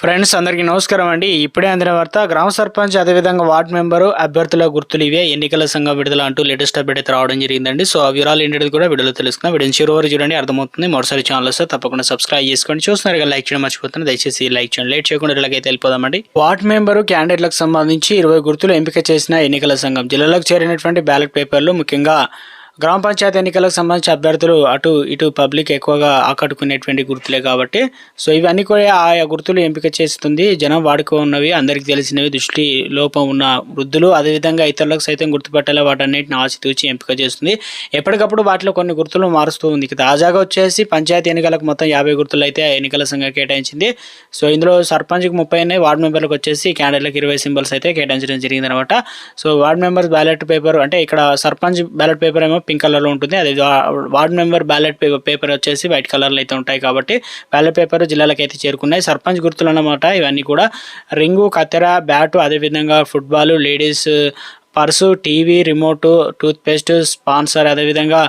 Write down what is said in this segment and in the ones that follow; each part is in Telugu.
ఫ్రెండ్స్ అందరికీ నమస్కారం అండి. ఇప్పుడే అందిన వార్త గ్రామ సర్పంచ్ అదేవిధంగా వార్డు మెంబరు అభ్యర్థుల గుర్తులు ఇవే. ఎన్నికల సంఘం విడుదల అంటూ లేటెస్ట్ అప్డేట్ అయితే రావడం జరిగిందండి. సో ఆ వివరాలు ఏంటది కూడా వీడియోలో తెలుసుకున్నాం వీడియో చివరి వరకు చూడండి. అర్థమవుతుంది. మరోసారి ఛానల్ వస్తే తప్పకుండా సబ్స్క్రైబ్ చేసుకోండి. చూస్తున్నారు కదా లైక్ చేయడం మర్చిపోతుంది దయచేసి లైక్ చేయండి. లేట్ చేయకుండా ఇలాగైతే వెళ్ళిపోదామండి. వార్డు మెంబరు క్యాండిడేట్లకు సంబంధించి ఇరవై గుర్తులు ఎంపిక చేసిన ఎన్నికల సంఘం జిల్లాలకు చేరినటువంటి బ్యాలెట్ పేపర్లు ముఖ్యంగా గ్రామ పంచాయతీ ఎన్నికలకు సంబంధించి అభ్యర్థులు అటు ఇటు పబ్లిక్ ఎక్కువగా ఆకట్టుకునేటువంటి గుర్తులే కాబట్టి సో ఇవన్నీ కూడా ఆయా గుర్తులు ఎంపిక చేస్తుంది. జనం వాడుకో ఉన్నవి అందరికీ తెలిసినవి దృష్టి లోపం ఉన్న వృద్ధులు అదేవిధంగా ఇతరులకు సైతం గుర్తుపట్టేలా వాటన్నిటిని ఆచితూచి ఎంపిక చేస్తుంది. ఎప్పటికప్పుడు వాటిలో కొన్ని గుర్తులు మారుస్తూ ఉంది. తాజాగా వచ్చేసి పంచాయతీ ఎన్నికలకు మొత్తం యాభై గుర్తులు అయితే ఎన్నికల సంఘం కేటాయించింది. సో ఇందులో సర్పంచ్కి ముప్పై ఉన్నాయి వార్డు మెంబర్లకు వచ్చేసి క్యాండిడేట్లకు ఇరవై సింబల్స్ అయితే కేటాయించడం జరిగింది అనమాట so ward members ballot paper అంటే ఇక్కడ సర్పంచ్ బ్యాలెట్ పేపర్ ఏమో పింక్ కలర్లో ఉంటుంది. అదే వార్డ్ మెంబర్ బ్యాలెట్ పేపర్ వచ్చేసి వైట్ కలర్లో అయితే ఉంటాయి కాబట్టి బ్యాలెట్ పేపర్ జిల్లాలకు అయితే చేరుకున్నాయి. సర్పంచ్ గుర్తులు అన్నమాట ఇవన్నీ కూడా. రింగు కత్తెర బ్యాటు అదేవిధంగా football ladies purse TV remote toothpaste spanner అదేవిధంగా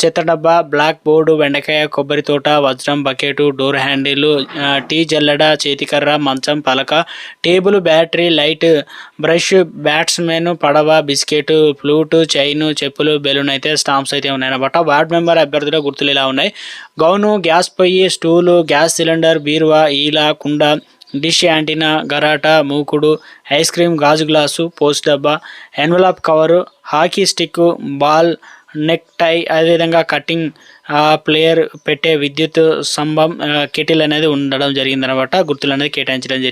చెత్త డబ్బా బ్లాక్ బోర్డు వెండకాయ కొబ్బరి తోట వజ్రం బకెట్ డోర్ హ్యాండిల్ టీ జల్లెడ చేతికర్ర మంచం పలక table battery light brush batsmen పడవ బిస్కెట్ ఫ్లూట్ చైన్ చెప్పులు బెలూన్ అయితే స్టాంప్స్ అయితే ఉన్నాయన్నమాట. వార్డ్ మెంబర్ అభ్యర్థుల గుర్తులు ఇలా ఉన్నాయి. గౌను గ్యాస్ పొయ్యి స్టూలు గ్యాస్ సిలిండర్ బీరువా ఈల కుండ డిష్ యాంటీనా గరాటా మూకుడు ఐస్ క్రీమ్ గాజు గ్లాసు పోస్ట్ డబ్బా envelope cover hockey stick ball neck tie అదేవిధంగా కటింగ్ ప్లేయర్ పెట్టే విద్యుత్ స్తంభం కెటిల్ అనేది ఉండడం జరిగిందనమాట. గుర్తులు అనేది కేటాయించడం జరిగింది